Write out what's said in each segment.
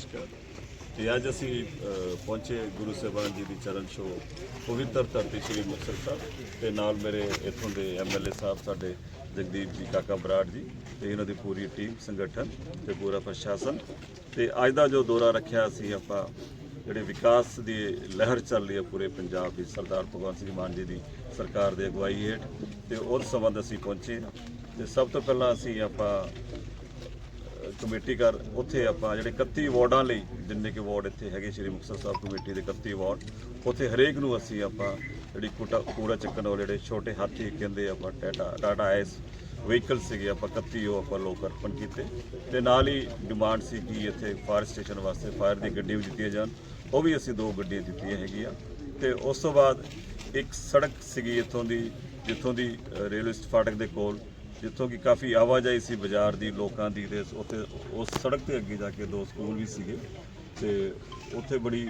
ਨਮਸਕਾਰ ਤੇ ਅੱਜ ਅਸੀਂ ਪਹੁੰਚੇ ਗੁਰੂ ਸਾਹਿਬਾਨ ਜੀ ਦੀ ਚਰਨ ਛੋਹ, ਪਵਿੱਤਰ ਧਰਤੀ ਸ੍ਰੀ ਮੁਕਤਸਰ ਸਾਹਿਬ ਤੇ ਨਾਲ ਮੇਰੇ ਇੱਥੋਂ ਦੇ ਐਮਐਲਏ ਸਾਹਿਬ, ਸਾਡੇ ਜਗਦੀਪ ਜੀ, ਕਾਕਾ ਬਰਾੜ ਜੀ ਤੇ ਇਹਨਾਂ ਦੀ ਪੂਰੀ ਟੀਮ, ਸੰਗਠਨ ਤੇ ਪੂਰਾ ਪ੍ਰਸ਼ਾਸਨ ਤੇ ਅੱਜ ਦਾ ਜੋ ਦੌਰਾ ਰੱਖਿਆ ਸੀ ਆਪਾਂ, ਜਿਹੜੇ ਵਿਕਾਸ ਦੀ ਲਹਿਰ ਚੱਲ ਰਹੀ ਹੈ ਪੂਰੇ ਪੰਜਾਬ ਦੀ, ਸਰਦਾਰ ਭਗਵੰਤ ਸਿੰਘ ਮਾਨ ਜੀ ਦੀ ਸਰਕਾਰ ਦੇ ਅਗਵਾਈ ਹੇਠ ਤੇ ਉਸ ਸੰਬੰਧ ਅਸੀਂ ਪਹੁੰਚੇ ਹਾਂ ਤੇ ਸਭ ਤੋਂ ਪਹਿਲਾਂ ਅਸੀਂ ਆਪਾਂ ਕਮੇਟੀ ਕਰ, ਉੱਥੇ ਆਪਾਂ ਜਿਹੜੇ 31 ਵਾਰਡਾਂ ਲਈ, ਜਿੰਨੇ ਕਿ ਵਾਰਡ ਇੱਥੇ ਹੈਗੇ ਸ਼੍ਰੀ ਮੁਕਤਸਰ ਸਾਹਿਬ ਕਮੇਟੀ ਦੇ 31 ਵਾਰਡ, ਉੱਥੇ ਹਰੇਕ ਨੂੰ ਅਸੀਂ ਆਪਾਂ ਜਿਹੜੀ ਕੂੜਾ ਕੂੜਾ ਚੱਕਣ ਵਾਲੇ ਜਿਹੜੇ ਛੋਟੇ ਹਾਥੀ ਕਹਿੰਦੇ ਆਪਾਂ ਟਾਟਾ ਟਾਟਾ ਐਸ ਵਹੀਕਲ ਸੀਗੇ ਆਪਾਂ 31 ਉਹ ਆਪਾਂ ਲੋਕ ਅਰਪਣ ਕੀਤੇ। ਤੇ ਨਾਲ ਹੀ ਡਿਮਾਂਡ ਸੀ ਕਿ ਇੱਥੇ ਫਾਇਰ ਸਟੇਸ਼ਨ ਵਾਸਤੇ ਫਾਇਰ ਦੀ ਗੱਡੀ ਵੀ ਦਿੱਤੀਆਂ ਜਾਣ, ਉਹ ਵੀ ਅਸੀਂ ਦੋ ਗੱਡੀਆਂ ਦਿੱਤੀਆਂ ਹੈਗੀਆਂ। ਤੇ ਉਸ ਤੋਂ ਬਾਅਦ ਇੱਕ ਸੜਕ ਸੀਗੀ ਇੱਥੋਂ ਦੀ, ਜਿੱਥੋਂ ਦੀ ਰੇਲਵੇ ਫਾਟਕ ਦੇ ਕੋਲ ਜਿੱਥੋਂ ਕਿ ਕਾਫੀ ਆਵਾਜਾਈ ਸੀ ਬਾਜ਼ਾਰ ਦੀ, ਲੋਕਾਂ ਦੀ ਤੇ ਉੱਥੇ ਉਸ ਸੜਕ ਤੇ ਅੱਗੇ ਜਾ ਕੇ ਦੋ ਸਕੂਲ ਵੀ ਸੀਗੇ ਤੇ ਉੱਥੇ ਬੜੀ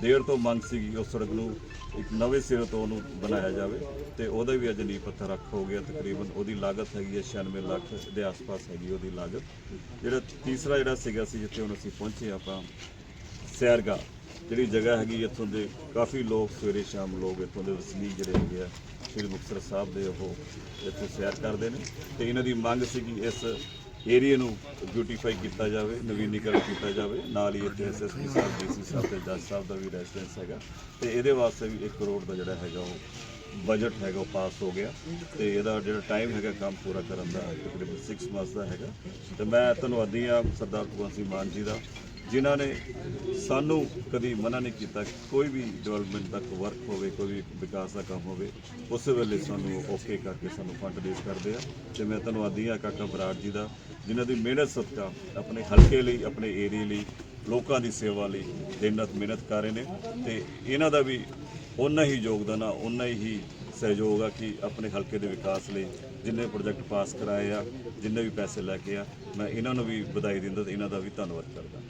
ਦੇਰ ਤੋਂ ਮੰਗ ਸੀਗੀ ਉਸ ਸੜਕ ਨੂੰ ਇੱਕ ਨਵੇਂ ਸਿਰੇ ਤੋਂ ਉਹਨੂੰ ਬਣਾਇਆ ਜਾਵੇ ਤੇ ਉਹਦਾ ਵੀ ਅੱਜ ਨੀਂਹ ਪੱਥਰ ਰੱਖ ਹੋ ਗਿਆ ਤਕਰੀਬਨ, ਉਹਦੀ ਲਾਗਤ ਹੈਗੀ ਹੈ 96 ਲੱਖ ਦੇ ਆਸ-ਪਾਸ ਹੈਗੀ ਉਹਦੀ ਲਾਗਤ। ਜਿਹੜਾ ਤੀਸਰਾ ਜਿਹੜਾ ਸੀਗਾ ਸੀ ਜਿੱਥੇ ਹੁਣ ਅਸੀਂ ਪਹੁੰਚੇ ਆਪਾਂ ਸੈਰਗਾ ਜਿਹੜੀ ਜਗ੍ਹਾ ਹੈਗੀ ਇੱਥੋਂ ਦੇ, ਕਾਫੀ ਲੋਕ ਸਵੇਰੇ ਸ਼ਾਮ ਲੋਕ ਇੱਥੋਂ ਦੇ ਵਸਨੀਕ ਜਿਹੜੇ ਹੈਗੇ ਆ, ਸ਼੍ਰੀ ਮੁਕਤਸਰ ਸਾਹਿਬ ਦੇ ਉਹ ਇੱਥੇ ਸੈਰ ਕਰਦੇ ਨੇ ਤੇ ਇਹਨਾਂ ਦੀ ਮੰਗ ਸੀ ਕਿ ਇਸ ਏਰੀਆ ਨੂੰ ਬਿਊਟੀਫਾਈ ਕੀਤਾ ਜਾਵੇ, ਨਵੀਨੀਕਰਨ ਕੀਤਾ ਜਾਵੇ। ਨਾਲ ਹੀ ਇੱਥੇ ਐਸਐਸਪੀ ਸਾਹਿਬ ਡੀਸੀ ਸਾਹਿਬ ਤੇ ਜੱਜ ਸਾਹਿਬ ਦਾ ਵੀ ਰੈਜ਼ੀਡੈਂਸ ਹੈਗਾ ਤੇ ਇਹਦੇ ਵਾਸਤੇ ਵੀ 1 ਕਰੋੜ ਦਾ ਜਿਹੜਾ ਹੈਗਾ ਉਹ ਬਜਟ ਹੈਗਾ, ਉਹ ਪਾਸ ਹੋ ਗਿਆ ਤੇ ਇਹਦਾ ਜਿਹੜਾ ਟਾਈਮ ਹੈਗਾ, ਕੰਮ ਪੂਰਾ ਕਰਨ ਦਾ ਤਕਰੀਬਨ 6 ਮੰਥਸ ਦਾ ਹੈਗਾ। ਤੇ ਮੈਂ ਧੰਨਵਾਦੀ ਆ ਸਰਦਾਰ ਭਗਵੰਤ ਸਿੰਘ ਮਾਨ ਜੀ ਦਾ ਜਿਨ੍ਹਾਂ ਨੇ ਸਾਨੂੰ ਕਦੀ ਮਨਾ ਨਹੀਂ ਕੀਤਾ ਕੋਈ ਵੀ ਡਿਵੈਲਪਮੈਂਟ ਦਾ ਵਰਕ ਹੋਵੇ, ਕੋਈ ਵੀ ਵਿਕਾਸ ਦਾ ਕੰਮ ਹੋਵੇ, ਉਸੇ ਵੇਲੇ ਸਾਨੂੰ ਓਕੇ ਕਰਕੇ ਸਾਨੂੰ ਫੰਡ ਰਿਲੀਜ਼ ਕਰਦੇ ਆ। ਤੇ ਮੈਂ ਧੰਨਵਾਦੀ ਆ ਕਾਕਾ ਬਰਾੜ ਜੀ ਦਾ, ਜਿਨ੍ਹਾਂ ਦੀ ਮਿਹਨਤ ਸਦਕਾ ਆਪਣੇ ਹਲਕੇ ਲਈ, ਆਪਣੇ ਏਰੀਏ ਲਈ, ਲੋਕਾਂ ਦੀ ਸੇਵਾ ਲਈ ਦਿਨ ਰਾਤ ਮਿਹਨਤ ਕਰ ਰਹੇ ਨੇ। ਤੇ ਇਹਨਾਂ ਦਾ ਵੀ ਉਨਾ ਹੀ ਯੋਗਦਾਨ ਆ ਉਨਾ ਹੀ ਸਹਿਯੋਗ ਆ ਕਿ ਆਪਣੇ ਹਲਕੇ ਦੇ ਵਿਕਾਸ ਲਈ ਜਿੰਨੇ ਪ੍ਰੋਜੈਕਟ ਪਾਸ ਕਰਾਏ ਆ, ਜਿੰਨੇ ਵੀ ਪੈਸੇ ਲੈ ਕੇ ਆ, ਮੈਂ ਇਹਨਾਂ ਨੂੰ ਵੀ ਵਧਾਈ ਦਿੰਦਾ ਤੇ ਇਹਨਾਂ ਦਾ ਵੀ ਧੰਨਵਾਦ ਕਰਦਾ।